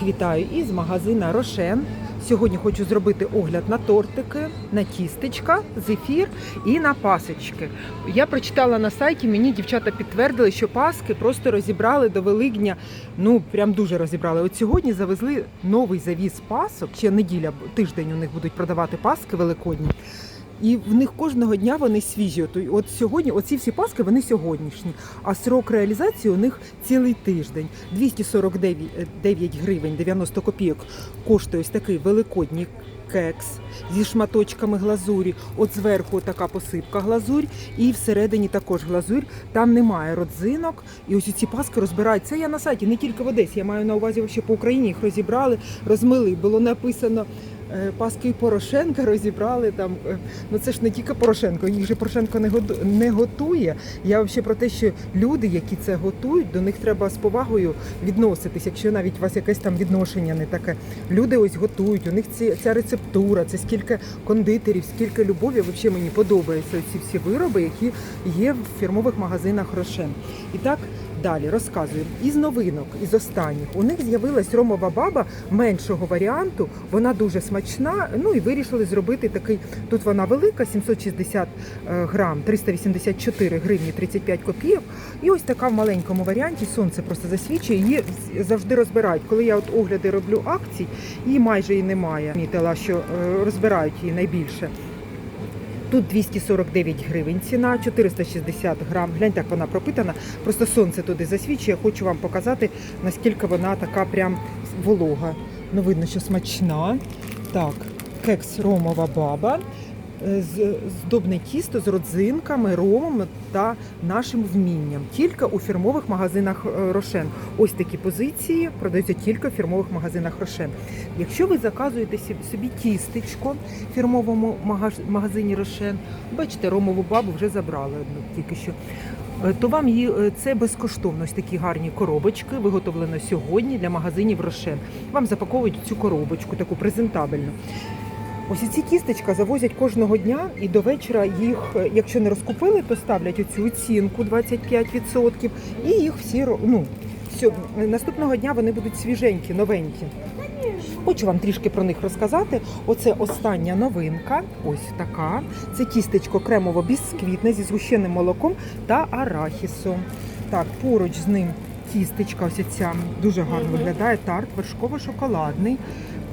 Всіх вітаю із магазина Рошен. Сьогодні хочу зробити огляд на тортики, на тістечка, зефір і на пасочки. Я прочитала на сайті, мені дівчата підтвердили, що паски просто розібрали до Великдня. Ну прям дуже розібрали. От сьогодні завезли новий завіз пасок. Ще неділя, тиждень у них будуть продавати паски великодні. І в них кожного дня вони свіжі. От, от сьогодні, оці всі паски, вони сьогоднішні. А срок реалізації у них цілий тиждень. 249 9 гривень 90 копійок коштує ось такий великодній кекс зі шматочками глазурі. От зверху така посипка глазурь, і всередині також глазурь. Там немає родзинок. І ось ці паски розбирають. Це я на сайті, не тільки в Одесі. Я маю на увазі, що по Україні їх розібрали, розмили. Було написано. Е, Паски Порошенка розібрали там. е, Ну це ж не тільки Порошенко, їх же Порошенко не готує. Я взагалі про те, що люди, які це готують, до них треба з повагою відноситись. Якщо навіть у вас якесь там відношення не таке. Люди ось готують, у них ці, ця рецептура, це скільки кондитерів, скільки любові. Взагалі мені подобаються ці всі вироби, які є в фірмових магазинах Рошен. І так. Далі розказую із новинок, із останніх. У них з'явилась ромова баба меншого варіанту. Вона дуже смачна. Ну і вирішили зробити такий. Тут вона велика, 760 е, грам, 384 гривні 35 копійок. І ось така в маленькому варіанті. Сонце просто засвічує. Її завжди розбирають. Коли я от огляди роблю акцій, її майже і немає. Мітила, що е, розбирають її найбільше. Тут 249 гривень ціна, 460 грам. Глянь, так вона пропитана. Просто сонце туди засвічує. Хочу вам показати, наскільки вона така прям волога. Ну, видно, що смачна. Так, кекс ромова баба. Е, Здобне тісто з родзинками, ромом та нашим вмінням. Тільки у фірмових магазинах е, Рошен. Ось такі позиції продаються тільки в фірмових магазинах Рошен. Якщо ви заказуєте собі тістечко в фірмовому магазині Рошен, бачите, ромову бабу вже забрали одну тільки що. е, То вам її це безкоштовно. Ось такі гарні коробочки, виготовлено сьогодні для магазинів Рошен. Вам запаковують цю коробочку, таку презентабельну. Ось ці тістечка завозять кожного дня, і до вечора їх, якщо не розкупили, то ставлять оцю оцінку 25%, і їх всі ну, все, наступного дня вони будуть свіженькі, новенькі. Хочу вам трішки про них розказати. Оце остання новинка. Ось така. Це тістечко кремово-бісквітне зі згущеним молоком та арахісом. Так, поруч з ним тістечка, ось ця дуже гарно виглядає. Тарт вершково-шоколадний.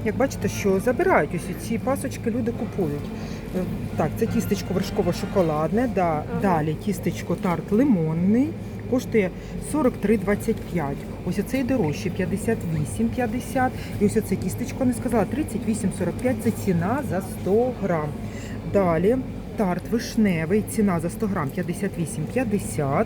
Як бачите, що забирають ось ці пасочки, люди купують. Е, Так, це тістечко вершково-шоколадне. Да. Далі тістечко тарт лимонний. Коштує 43,25. Ось оцей дорожчий 58,50. І ось оце тістечко не сказала 38,45. Це ціна за 100 грам. Далі тарт вишневий, ціна за 100 грам 58,50.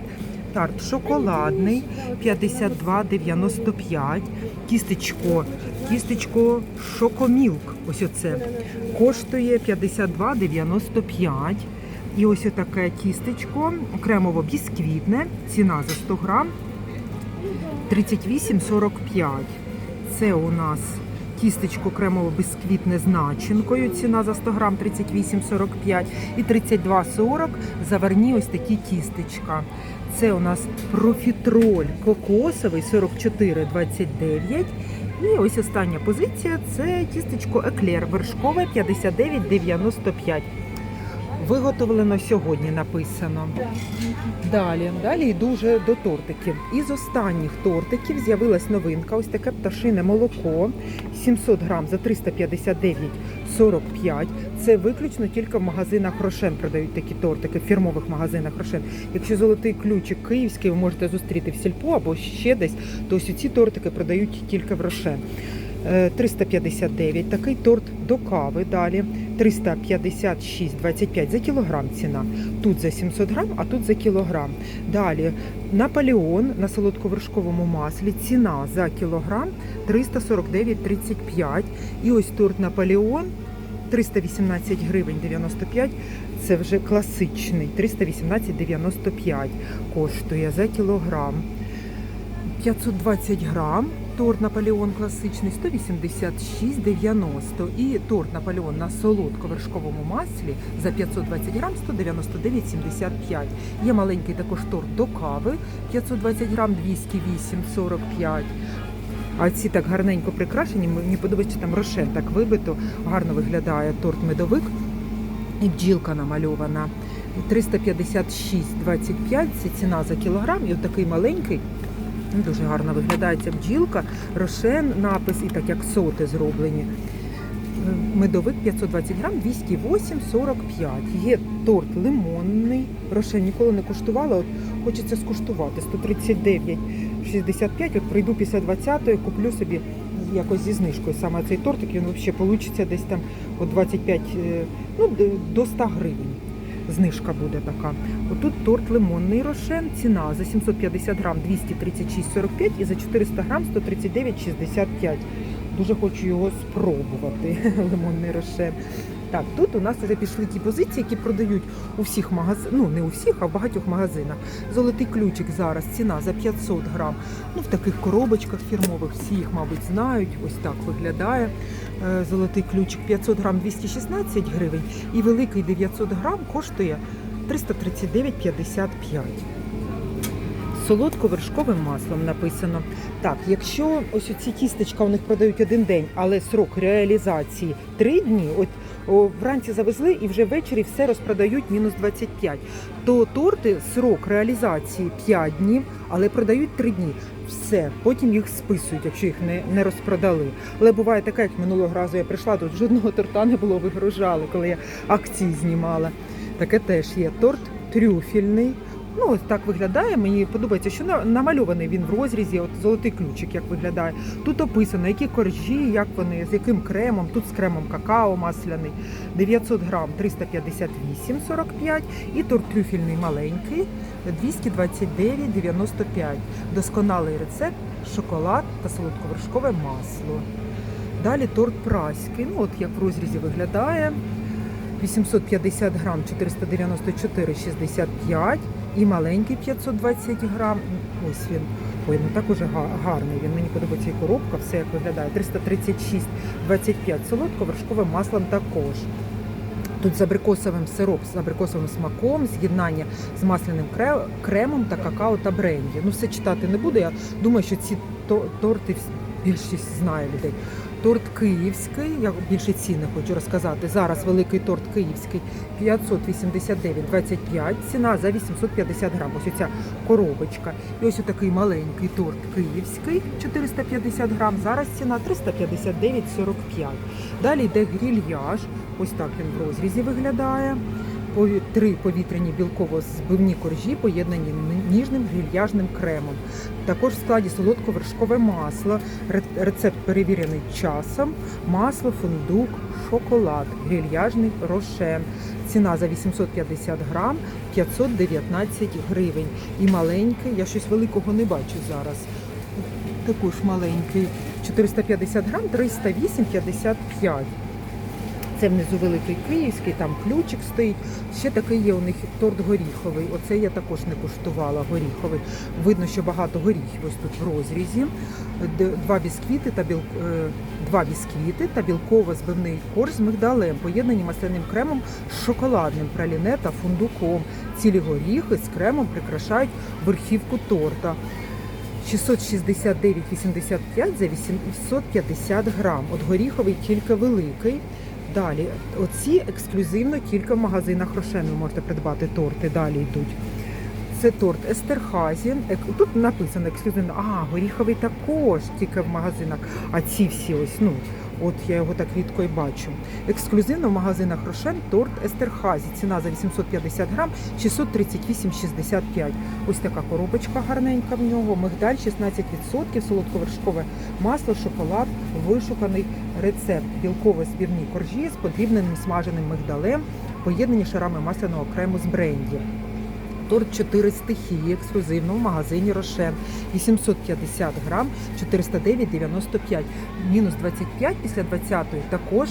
Тарт шоколадний 52,95. Тістечко, тістечко шокомілк. Ось оце коштує 52,95. І ось таке тістечко кремово-бісквітне. Ціна за 100 грам 38,45. Це у нас тістечко кремово-бісквітне з начинкою. Ціна за 100 грам 38,45 і 32,40 заварні ось такі тістечка. Це у нас профітроль кокосовий 44,29. І ось остання позиція це тістечко еклер вершкове 59,95. Виготовлено сьогодні написано. Далі, далі йду вже до тортиків. Із останніх тортиків з'явилась новинка. Ось таке пташине молоко 700 грам за 359,45. Це виключно тільки в магазинах Рошен продають такі тортики, в фірмових магазинах Рошен. Якщо золотий ключик київський ви можете зустріти в сільпо або ще десь, то ось ці тортики продають тільки в Рошен. Е, 359. Такий торт до кави далі. 356,25 за кілограм ціна. Тут за 700 грам, а тут за кілограм. Далі Наполеон на солодковершковому маслі. Ціна за кілограм 349,35. І ось торт Наполеон 318 гривень 95. Це вже класичний. 318,95 коштує за кілограм. 520 грам. Торт Наполеон класичний 186,90 і торт Наполеон на солодко-вершковому маслі за 520 грам 199,75. Є маленький також торт до кави 520 грам 208,45. А ці так гарненько прикрашені. Мені подобається там рошен так вибито, гарно виглядає торт медовик. І бджілка намальована. 356,25 це ціна за кілограм. І отакий маленький. Дуже гарно виглядає ця бджілка, рошен, напис і так як соти зроблені. Медовик 520 грам, 208,45. Є торт лимонний. Рошен ніколи не куштувала. От хочеться скуштувати. 139,65. От прийду після 20-ї, куплю собі якось зі знижкою саме цей тортик. Він взагалі получиться десь там от 25, е, ну до 100 гривень. Знижка буде така. Отут торт лимонний рошен. Ціна за 750 грам 236,45 і за 400 грам 139,65. Дуже хочу його спробувати. Лимонний рошен. Так, тут у нас вже пішли ті позиції, які продають у всіх магазинах, ну не у всіх, а в багатьох магазинах. Золотий ключик зараз ціна за 500 грам. Ну в таких коробочках фірмових всі їх, мабуть, знають. Ось так виглядає. Е, Золотий ключик 500 грам 216 гривень і великий 900 грам коштує 339,55 солодко-вершковим маслом написано. Так, якщо ось ці тістечка у них продають один день, але срок реалізації три дні, от вранці завезли і вже ввечері все розпродають мінус 25, то торти срок реалізації 5 днів, але продають 3 дні. Все, потім їх списують, якщо їх не, не розпродали. Але буває таке, як минулого разу я прийшла, тут жодного торта не було, вигружали, коли я акції знімала. Таке теж є. Торт трюфельний. Ну, ось так виглядає. Мені подобається, що на- намальований він в розрізі, от золотий ключик, як виглядає. Тут описано, які коржі, як вони, з яким кремом. Тут з кремом какао масляний, 900 грам 358,45 і торт трюфельний маленький 229,95. Doskoналий рецепт, шоколад та солодковершкове масло. Далі торт праський, ну от як в розрізі виглядає. 850 грам 494,65 і маленький 520 грам. Ось він. Ой, ну так уже гарний. Він мені подобається і коробка, все як виглядає. 336,25 солодко, вершковим маслом також. Тут з абрикосовим сироп, з абрикосовим смаком, з'єднання з масляним кремом та какао та бренді. Ну все читати не буду. Я думаю, що ці торти більшість знає людей. Торт київський, я більше ціни хочу розказати. Зараз великий торт київський 589,25, ціна за 850 грам. Ось оця коробочка. І ось такий маленький торт київський 450 грам. Зараз ціна 359,45. Далі йде грільяж. Ось так він в розрізі виглядає. Три повітряні білково-збивні коржі поєднані ніжним грильяжним кремом. Також в складі солодко-вершкове масло. Рецепт перевірений часом. Масло, фундук, шоколад, грильяжний рошен. Ціна за 850 грам 519 гривень. І маленький, я щось великого не бачу зараз. Також маленький 450 грам 308,55. Це внизу великий київський, там ключик стоїть. Ще такий є у них торт горіховий. Оце я також не куштувала горіховий. Видно, що багато горіхів ось тут в розрізі. Два бісквіти та біл... е, два бісквіти та білково-збивний корж з мигдалем, поєднані масляним кремом з шоколадним праліне та фундуком. Цілі горіхи з кремом прикрашають верхівку торта. 669,85 за 850 грам. От горіховий тільки великий. Далі, оці ексклюзивно тільки в магазинах Рошен ви можете придбати торти. Далі йдуть. Це торт Естерхазі. Тут написано ексклюзивно. А, горіховий також тільки в магазинах. А ці всі ось, ну, от я його так рідко і бачу. Ексклюзивно в магазинах Рошен торт Естерхазі. Ціна за 850 грам 638,65. Ось така коробочка гарненька в нього. Мигдаль 16%, солодковершкове масло, шоколад, вишуканий рецепт. Білково збірні коржі з подрібненим смаженим мигдалем, поєднані шарами масляного крему з бренді. Торт 4 стихії ексклюзивно в магазині Рошен. 850 грам 409,95. Мінус 25 після 20-ї. Також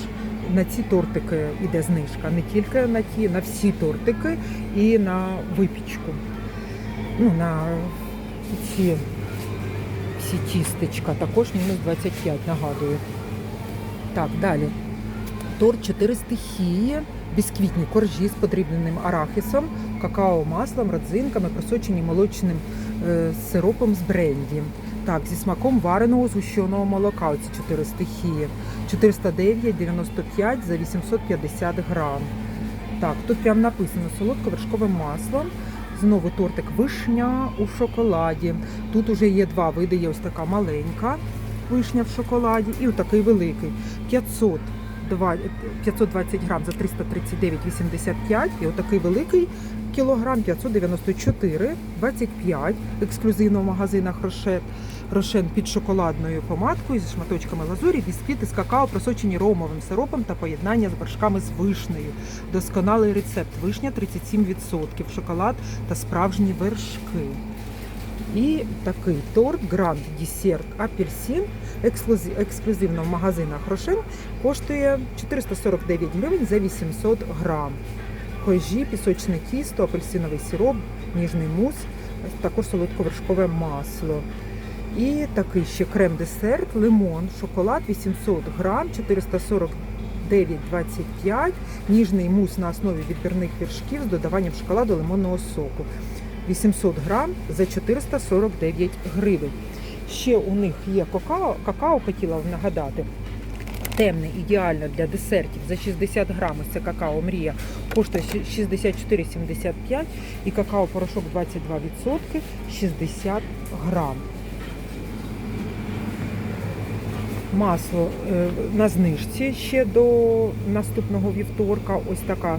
на ці тортики йде знижка. Не тільки на ті, на всі тортики і на випічку. Ну, на ці всі тістечка. Також мінус 25, нагадую. Так, далі. Торт 4 стихії, бісквітні коржі з подрібненим арахісом, какао-маслом, родзинками, просочені молочним е, сиропом з бренді. Так, зі смаком вареного згущеного молока. Оці 4 стихії. 409,95 за 850 грам. Так, тут прям написано солодко вершкове масло. Знову тортик вишня у шоколаді. Тут уже є два види. Є ось така маленька вишня в шоколаді і отакий великий. 500 520 грам за 339,85 і отакий великий кілограм 594,25 ексклюзивно в магазинах Рошет. Рошен під шоколадною помадкою зі шматочками лазурі, бісквіти з какао, просочені ромовим сиропом та поєднання з вершками з вишнею. Досконалий рецепт. Вишня 37%, шоколад та справжні вершки. І такий торт Гранд Десерт Апельсин ексклюзив- ексклюзивно в магазинах Рошен коштує 449 гривень за 800 грам. Хойжі, пісочне тісто, апельсиновий сироп, ніжний мус, також солодковершкове масло. І такий ще крем-десерт, лимон, шоколад 800 грам, 449,25, ніжний мус на основі відбірних вершків з додаванням шоколаду лимонного соку. 800 грам за 449 гривень. Ще у них є какао, какао хотіла нагадати. Темне, ідеально для десертів за 60 грам. Ось Це какао Мрія коштує 64,75 і какао порошок 22% 60 грам. Масло е, на знижці ще до наступного вівторка. Ось така,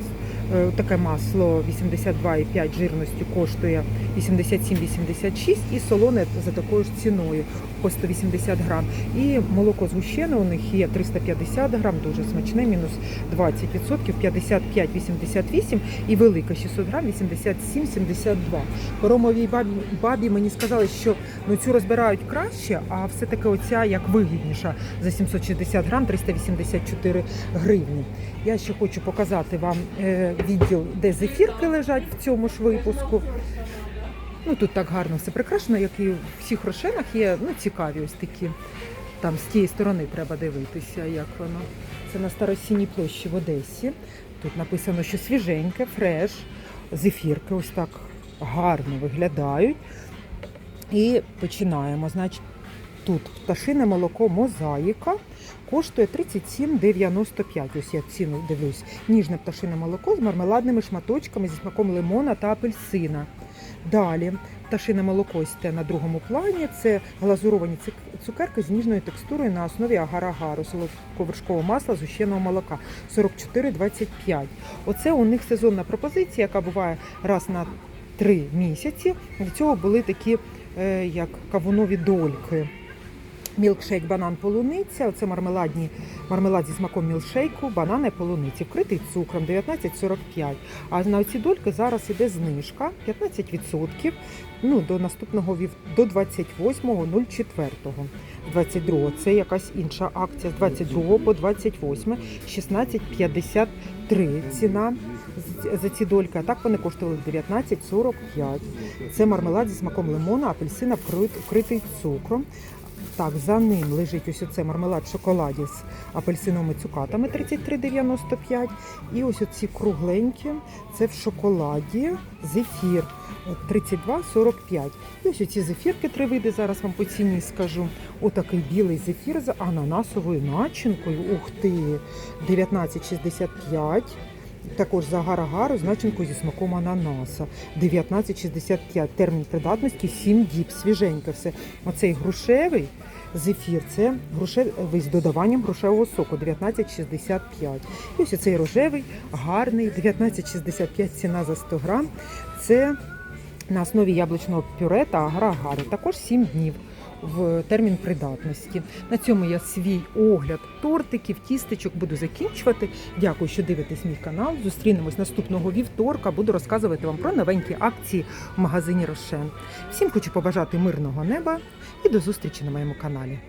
таке масло 82,5 жирності коштує 87,86 і солоне за такою ж ціною по 180 грам. І молоко згущене у них є 350 грам, дуже смачне, мінус 20%, 55,88 і велика 600 грам 87,72. По ромовій бабі, бабі мені сказали, що ну, цю розбирають краще, а все-таки оця як вигідніша за 760 грам 384 гривні. Я ще хочу показати вам е, відділ, де зефірки лежать в цьому ж випуску. Ну тут так гарно все прикрашено, як і в всіх рошенах є ну, цікаві ось такі. Там з тієї сторони треба дивитися, як воно. Це на Старосінній площі в Одесі. Тут написано, що свіженьке, фреш, зефірки ось так гарно виглядають. І починаємо. Значить, тут пташине молоко мозаїка коштує 37,95. Ось я ціну дивлюсь. Ніжне пташине молоко з мармеладними шматочками зі смаком лимона та апельсина. Далі пташине молоко ось на другому плані. Це глазуровані цукерки з ніжною текстурою на основі агар-агару, солодковершкового масла з ущеного молока 44,25. Оце у них сезонна пропозиція, яка буває раз на три місяці. Від цього були такі е, як кавунові дольки. Мілкшейк, банан, полуниця. Оце мармеладні, мармелад зі смаком мілшейку, банани, полуниці, вкритий цукром 19,45. А на ці дольки зараз іде знижка 15%. Ну, до наступного до 28.04. 22 це якась інша акція з 22 по 28, 16,53 ціна за ці дольки. А так вони коштували 19,45. Це мармелад зі смаком лимона, апельсина вкритий цукром. Так, за ним лежить ось оце мармелад в шоколаді з апельсиновими цукатами 33,95. І ось оці кругленькі, це в шоколаді зефір е, 32,45. І ось оці зефірки три види, зараз вам по ціні скажу. Отакий білий зефір з ананасовою начинкою. Ух ти! 19,65. Також за агар-агару з начинкою зі смаком ананаса. 19,65. Термін придатності 7 діб. Свіженьке все. Оцей грушевий зефір це грушевий з додаванням грушевого соку 19,65. І ось цей рожевий, гарний, 19,65 ціна за 100 грам. Це на основі яблучного пюре та агар-агару. Також 7 днів в термін придатності. На цьому я свій огляд тортиків, тістечок буду закінчувати. Дякую, що дивитесь мій канал. Зустрінемось наступного вівторка. Буду розказувати вам про новенькі акції в магазині Рошен. Всім хочу побажати мирного неба і до зустрічі на моєму каналі.